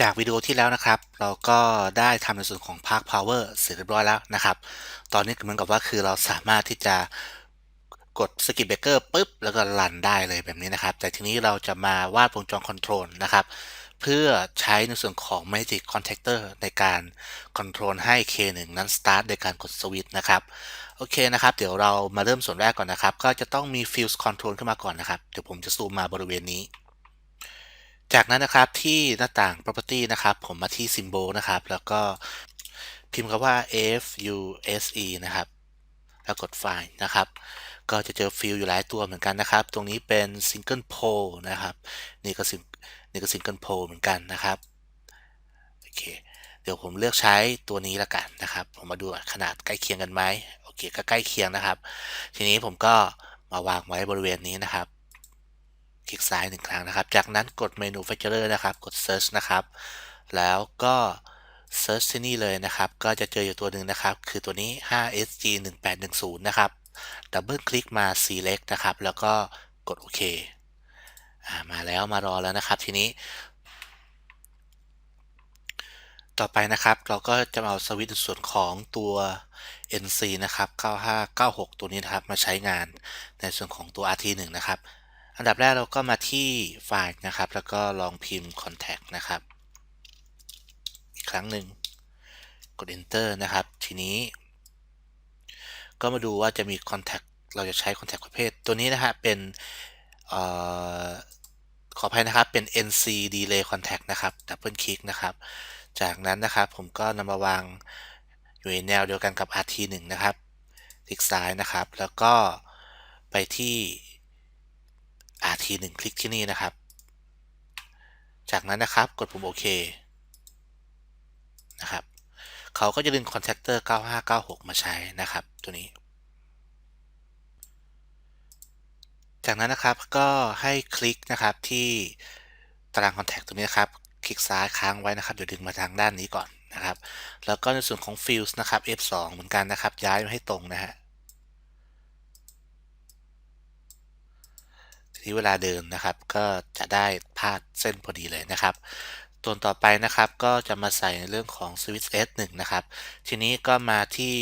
จากวิดีโอที่แล้วนะครับ เราก็ได้ทำในส่วนของ Park Power เสร็จเรียบร้อยแล้วนะครับ ตอนนี้เหมือนกับว่าคือเราสามารถที่จะกดสกิปเบเกอร์ปุ๊บ แล้วก็รันได้เลยแบบนี้นะครับ แต่ทีนี้เราจะมาวาดวงจรคอนโทรลนะครับ เพื่อใช้ในส่วนของ Magic Contactor ในการคอนโทรลให้ K1 นั้น start โดยการกดสวิตช์นะครับ โอเคนะครับ เดี๋ยวเรามาเริ่มส่วนแรกก่อนนะครับ ก็จะต้องมี Fuse Control ขึ้นมาก่อนนะครับ เดี๋ยวผมจะซูมมาบริเวณนี้ จากนั้นนะครับที่หน้าต่าง property นะครับ ผมมาที่ symbol นะครับ แล้วก็พิมพ์คำว่า fuse นะครับ แล้วกดไฟล์นะครับ ก็จะเจอฟิลอยู่หลายตัวเหมือนกันนะครับ ตรงนี้เป็น single pole นะครับ นี่ก็นี่ก็ single pole เหมือนกันนะครับ โอเค เดี๋ยวผมเลือกใช้ตัวนี้ละกันนะครับ ผมมาดูขนาดใกล้เคียงกันไหมโอเค ก็ใกล้เคียงนะครับ ทีนี้ผมก็มาวางไว้บริเวณนี้นะครับ คลิกซ้ายหนึ่งครั้งนะครับ จากนั้นกด manufacturer นะครับ กด search นะครับ แล้วก็ search ที่นี่เลยนะครับ ก็จะเจออยู่ตัวหนึ่งนะครับ คือตัวนี้ 5SG 1810นะครับ ดับเบิลคลิกมา select นะครับ แล้วก็กดโอเคมาแล้วมารอแล้วนะครับทีนี้ ต่อไปนะครับเราก็จะเอาสวิตช์ส่วนของตัว NC นะครับ 9596 ตัวนี้นะครับ มาใช้งานในส่วนของตัว RT1 นะครับ อันดับแรกเราก็มาที่ไฟล์นะครับ แล้วก็ลองพิมพ์ contact นะครับ อีกครั้งหนึ่งกด enter นะครับ ทีนี้ ก็มาดูว่าจะมี contact เราจะใช้ contact ประเภท ตัวนี้นะฮะเป็นออขออภัยนะครับเป็น NC delay contact นะครับดับเบิลคลิกนะครับ จากนั้นนะครับผมก็นำมาวางอยู่ในแนวเดียวกันกับ RT1 นะครับ คลิกซ้ายนะครับ แล้วก็ไปที่ RT1 คลิกที่นี่นะครับ จากนั้นนะครับกดปุ่มโอเคนะครับเขาก็จะดึงคอนแทคเตอร์ 9596 มาใช้นะครับตัวนี้ จากนั้นนะครับก็ให้คลิกนะครับที่ตารางคอนแทคตัวนี้นะครับ คลิกซ้ายค้างไว้นะครับเดี๋ยวดึงมาทางด้านนี้ก่อนนะครับ แล้วก็ในส่วนของ Fields นะครับ F2 เหมือนกันนะครับ ย้ายมาให้ตรงนะฮะ ที่เวลาเดินนะครับ ก็จะได้พาดเส้นพอดีเลยนะครับตัวต่อไปนะครับก็จะมาใส่ในเรื่องของ switch S1 นะครับ ทีนี้ก็มาที่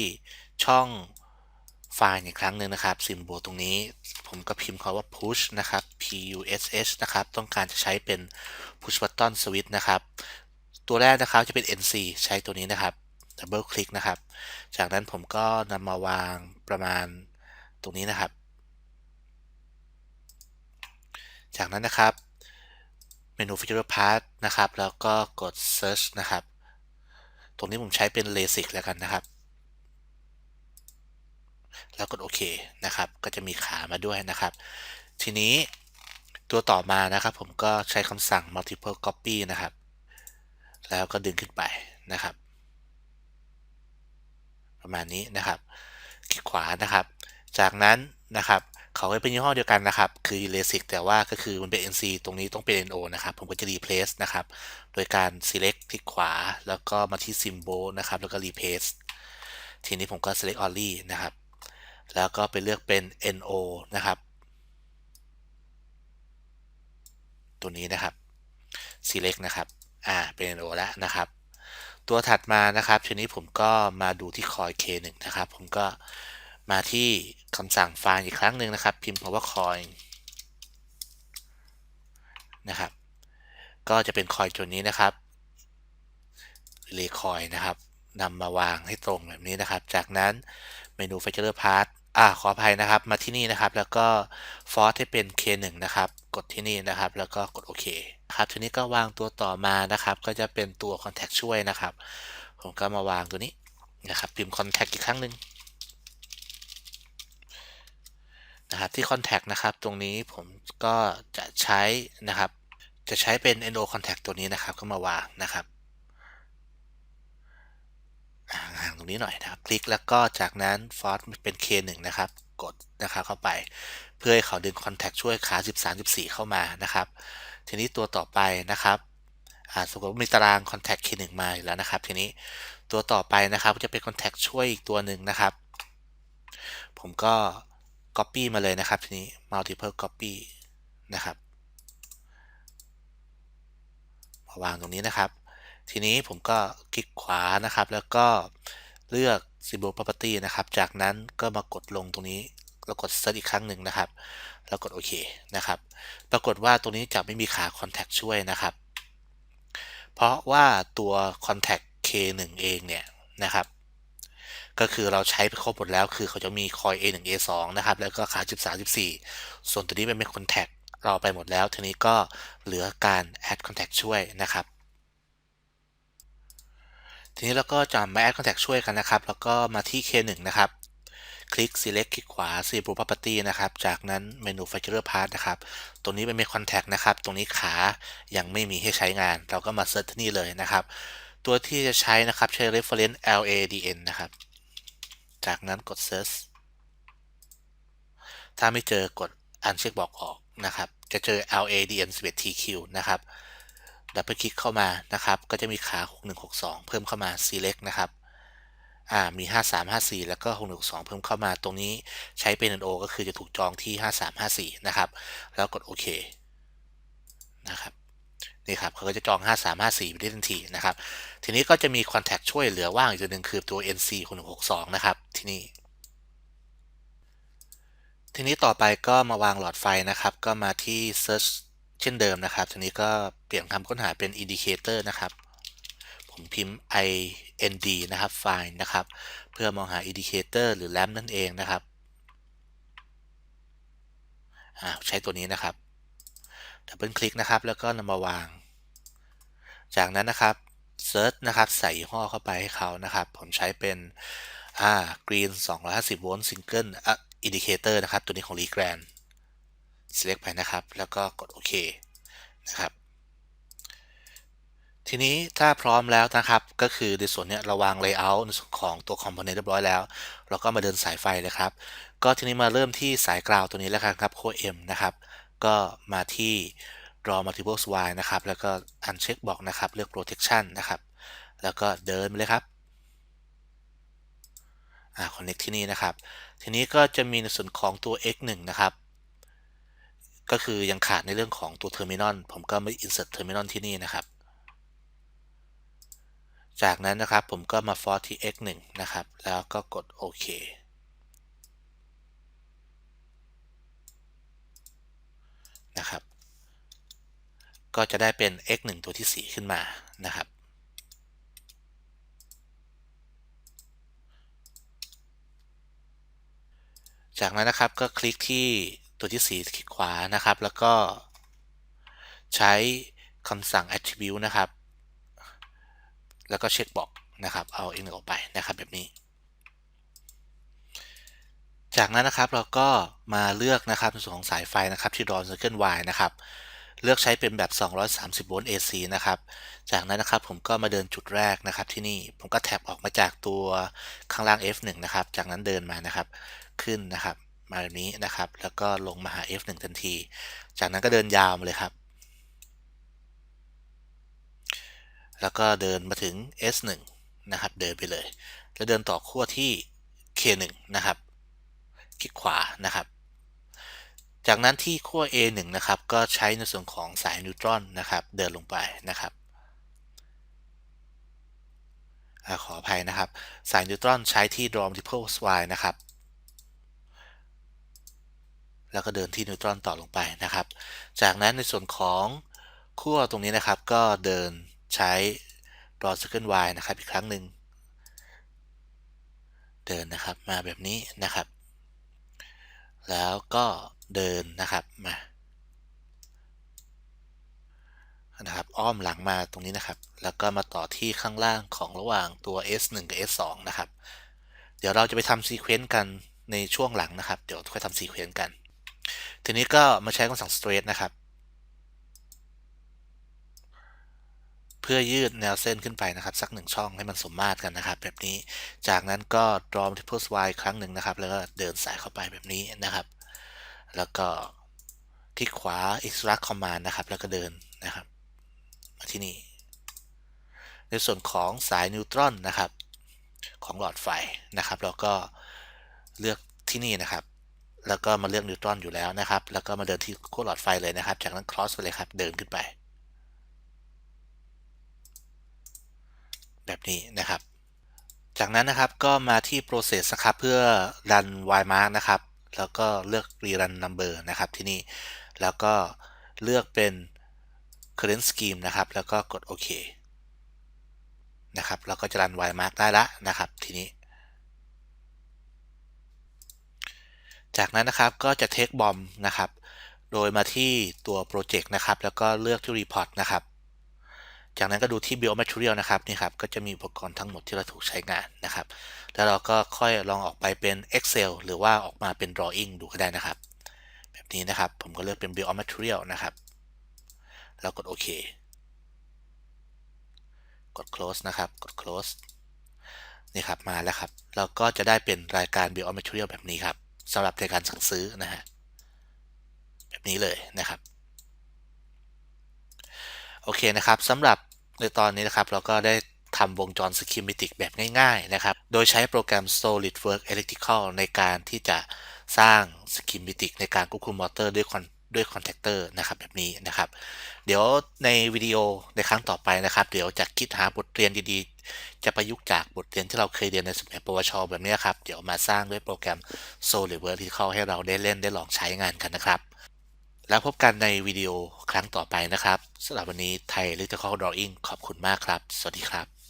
ช่องไฟล์อีกครั้งหนึ่งนะครับซิมโบลตรงนี้ ผมก็พิมพ์คำว่า push นะครับ p u s h นะครับ ต้องการจะใช้เป็น push button switch นะครับ ตัวแรกนะครับจะเป็น nc ใช้ตัวนี้นะครับดับเบิลคลิกนะครับ จากนั้นผมก็นำมาวางประมาณตรงนี้นะครับ จากนั้นนะครับเมนู Feature Part นะครับ แล้วก็กด Search นะครับ ตรงนี้ผมใช้เป็น LASIK แล้วกันนะครับ แล้วกดโอเคนะครับ ก็จะมีขามาด้วยนะครับ ทีนี้ตัวต่อมานะครับผมก็ใช้คำสั่ง multiple copy นะครับ แล้วก็ดึงขึ้นไปนะครับ ประมาณนี้นะครับ คลิกขวานะครับ จากนั้นนะครับ เขาก็เป็นยี่ห้อเดียวกันนะครับ คือ LASIK แต่ว่าก็คือมันเป็น NC ตรงนี้ต้องเป็น NO นะครับ ผมก็จะ replace นะครับ โดยการ select คลิกขวา แล้วก็มาที่ symbol นะครับ แล้วก็ replace ทีนี้ผมก็ select only นะครับ แล้วก็ไปเลือกเป็น NO นะครับ ตัวนี้นะครับ select นะครับ อ่า เป็น NO แล้วนะครับ ตัวถัดมานะครับ ทีนี้ผมก็มาดูที่คอย K1 นะครับ ผมก็ มาที่คำสั่งไฟล์อีกครั้งหนึ่งนะครับ พิมพ์คำว่า coin นะครับ ก็จะเป็นคอยตัวนี้นะครับเลคอยนะครับนำมาวางให้ตรงแบบนี้นะครับ จากนั้นเมนู Feature Part อ่าขออภัยนะครับ มาที่นี่นะครับ แล้วก็ฟอร์ให้เป็น K1 นะครับ กดที่นี่นะครับ แล้วก็กดโอเคครับ ทีนี้ก็วางตัวต่อมานะครับ ก็จะเป็นตัว Contact ช่วยนะครับ ผมก็มาวางตัวนี้นะครับ พิมพ์ Contact อีกครั้งหนึ่ง นะครับที่ Contact นะครับตรงนี้ผมก็จะใช้นะครับ จะใช้เป็น NO Contact ตัวนี้นะครับก็มาวางนะครับห่างตรงนี้หน่อยนะครับ คลิกแล้วก็จากนั้นฟอร์สเป็น K1 นะครับ กดนะครับเข้าไป เพื่อให้เขาดึง Contact ช่วยขา 13 14 เข้ามานะครับ ทีนี้ตัวต่อไปนะครับสมมติมีตาราง Contact K1 มาแล้วนะครับ ทีนี้ตัวต่อไปนะครับจะเป็น Contact ช่วยอีกตัวหนึ่งนะครับ ผมก็ Copy มาเลยนะครับทีนี้ multiple copy นะครับมาวางตรงนี้นะครับ ทีนี้ผมก็คลิกขวานะครับ แล้วก็เลือก symbol property นะครับ จากนั้นก็มากดลงตรงนี้แล้วกด search อีกครั้งหนึ่งนะครับ แล้วกดโอเคนะครับ ปรากฏว่าตรงนี้จะไม่มีขา contact ช่วยนะครับ เพราะว่าตัว contact K1 เองเนี่ยนะครับ ก็คือเราใช้ไปครบหมดแล้ว คือเขาจะมี coil A1 A2 นะครับ แล้วก็ขา13 14 ส่วนตัวนี้เป็น contact เราไปหมดแล้ว ทีนี้ก็เหลือการ add contact ช่วยนะครับ ทีนี้เราก็จะมา add contact ช่วยกันนะครับ แล้วก็มาที่ K1 นะครับ คลิก select คลิกขวา symbol property นะครับ จากนั้น manufacturer part นะครับ ตรงนี้เป็น contact นะครับ ตรงนี้ขายังไม่มีให้ใช้งาน เราก็มาเซิร์ชที่นี่เลยนะครับตัวที่จะใช้นะครับ ใช้ reference LADN นะครับ จากนั้นกด search ถ้าไม่เจอกด uncheck บอกออกนะครับ จะเจอ LADN 11 TQ นะครับดับเบิลคลิกเข้ามานะครับ ก็จะมีขา 6162 เพิ่มเข้ามา select นะครับอ่ามี 5354 แล้วก็ 6162 เพิ่มเข้ามาตรงนี้ใช้เป็น NO ก็คือจะถูกจองที่ 5354 นะครับ แล้วกดโอเคนะครับ นี่ครับเขาก็จะจอง 5354ไปได้ทันทีนะครับ ทีนี้ก็จะมี contact ช่วยเหลือว่างอีกตัวหนึ่งคือตัว NC 6162 นะครับ ที่นี่ ทีนี้ต่อไปก็มาวางหลอดไฟนะครับ ก็มาที่ search เช่นเดิมนะครับ ทีนี้ก็เปลี่ยนคำค้นหาเป็น indicator นะครับ ผมพิมพ์ ind นะครับ file นะครับ เพื่อมองหา indicator หรือ lamp นั่นเองนะครับใช้ตัวนี้นะครับ ดับเบิลคลิกนะครับ แล้วก็นำมาวาง จากนั้นนะครับ search นะครับ ใส่ยี่ห้อเข้าไปให้เขานะครับ ผมใช้เป็นอ่า green 250โวลต์ single อะ indicator นะครับ ตัวนี้ของ r e g r a n select ไปนะครับ แล้วก็กดโอเคนะครับ ทีนี้ถ้าพร้อมแล้วนะครับ ก็คือในส่วนนี้เราวาง layout ของตัว component เรียบร้อยแล้ว เราก็มาเดินสายไฟเลยครับ ก็ทีนี้มาเริ่มที่สายกราวตัวนี้แล้วกันครับ core M นะครับ ก็มาที่ draw multiple wire นะครับ แล้วก็ uncheck บอกนะครับ เลือก protection นะครับ แล้วก็เดินไปเลยครับอ่า connect ที่นี่นะครับ ทีนี้ก็จะมีในส่วนของตัว x1 นะครับ ก็คือยังขาดในเรื่องของตัว terminal ผมก็ม่ insert terminal ที่นี่นะครับ จากนั้นนะครับผมก็มา for ที่ x1 นะครับ แล้วก็กดโอเค นะครับ ก็จะได้เป็น x1 ตัวที่ 4 ขึ้นมานะครับ จากนั้นนะครับก็คลิกที่ตัวที่ 4 คลิกขวานะครับ แล้วก็ใช้คำสั่ง attribute นะครับ แล้วก็เช็คบอกนะครับ เอาเองออกไปนะครับแบบนี้ จากนั้นนะครับเราก็มาเลือกนะครับในส่วนของสายไฟนะครับที่ draw circle Y นะครับเลือกใช้เป็นแบบ 230 โวลต์ AC นะครับ จากนั้นนะครับผมก็มาเดินจุดแรกนะครับที่นี่ผมก็แท็บออกมาจากตัวข้างล่าง F1 นะครับ จากนั้นเดินมานะครับ ขึ้นนะครับ มาแบบนี้นะครับ แล้วก็ลงมาหา F1 ทันที จากนั้นก็เดินยาวมาเลยครับ แล้วก็เดินมาถึง S1 นะครับ เดินไปเลย แล้วเดินต่อขั้วที่ K1 นะครับ คลิกขวานะครับ จากนั้นที่ขั้ว A1 นะครับ ก็ใช้ในส่วนของสายนิวตรอนนะครับ เดินลงไปนะครับอขออภัยนะครับ สายนิวตรอนใช้ที่ draw multiple y นะครับ แล้วก็เดินที่นิวตรอนต่อลงไปนะครับ จากนั้นในส่วนของขั้วตรงนี้นะครับ ก็เดินใช้ draw circle y นะครับอีกครั้งหนึ่งเดินนะครับมาแบบนี้นะครับ แล้วก็เดินนะครับมานะครับอ้อมหลังมาตรงนี้นะครับ แล้วก็มาต่อที่ข้างล่างของระหว่างตัว S1 กับ S2 นะครับ เดี๋ยวเราจะไปทำซีเควนต์กันในช่วงหลังนะครับ เดี๋ยวค่อยทำซีเควนต์กัน ทีนี้ก็มาใช้คำสั่ง straight นะครับ เพื่อยืดแนวเส้นขึ้นไปนะครับ สักหนึ่งช่องให้มันสมมาตรกันนะครับ แบบนี้จากนั้นก็ draw multiple y ครั้งหนึ่งนะครับ แล้วก็เดินสายเข้าไปแบบนี้นะครับ แล้วก็คลิกขวา extract command นะครับ แล้วก็เดินนะครับ มาที่นี่ ในส่วนของสายนิวตรอนนะครับ ของหลอดไฟนะครับเราก็เลือกที่นี่นะครับแล้วก็มาเลือกนิวตรอนอยู่แล้วนะครับ แล้วก็มาเดินที่ขั้วหลอดไฟเลยนะครับ จากนั้น cross ไปเลยครับ เดินขึ้นไป แบบนี้นะครับ จากนั้นนะครับก็มาที่ process นะครับเพื่อ run y mark นะครับ แล้วก็เลือก rerun number นะครับที่นี่ แล้วก็เลือกเป็น current scheme นะครับ แล้วก็กดโอเคนะครับเราก็จะรัน y mark ได้ละนะครับทีนี้ จากนั้นนะครับก็จะ take bomb นะครับ โดยมาที่ตัวโปรเจกต์นะครับ แล้วก็เลือกที่ report นะครับ จากนั้นก็ดูที่ biomaterial นะครับนี่ครับก็จะมีอุปกรณ์ทั้งหมดที่เราถูกใช้งานนะครับ แล้วเราก็ค่อยลองออกไปเป็น Excel หรือว่าออกมาเป็น drawing ดูก็ได้นะครับ แบบนี้นะครับผมก็เลือกเป็น biomaterial นะครับ แล้วกดโอเคกด close นะครับ กด close นี่ครับมาแล้วครับ เราก็จะได้เป็นรายการ bill material แบบนี้ครับสำหรับในการสั่งซื้อนะฮะแบบนี้เลยนะครับ โอเคนะครับสำหรับในตอนนี้นะครับเราก็ได้ทำวงจร schematic แบบง่ายๆนะครับ โดยใช้โปรแกรม SolidWorks Electrical ในการที่จะสร้าง schematic ในการควบคุมมอเตอร์ด้วยคอนด้วยคอนแทคเตอร์นะครับแบบนี้นะครับ เดี๋ยวในวิดีโอในครั้งต่อไปนะครับ เดี๋ยวจะคิดหาบทเรียนดีๆ จะประยุกต์จากบทเรียนที่เราเคยเรียนในสมัยปวช แบบนี้ครับ เดี๋ยวมาสร้างด้วยโปรแกรม SolidWorks Electrical ให้เราได้เล่นได้ลองใช้งานกันนะครับ แล้วพบกันในวิดีโอครั้งต่อไปนะครับสำหรับวันนี้ไทย Electrical Drawing ขอบคุณมากครับ สวัสดีครับ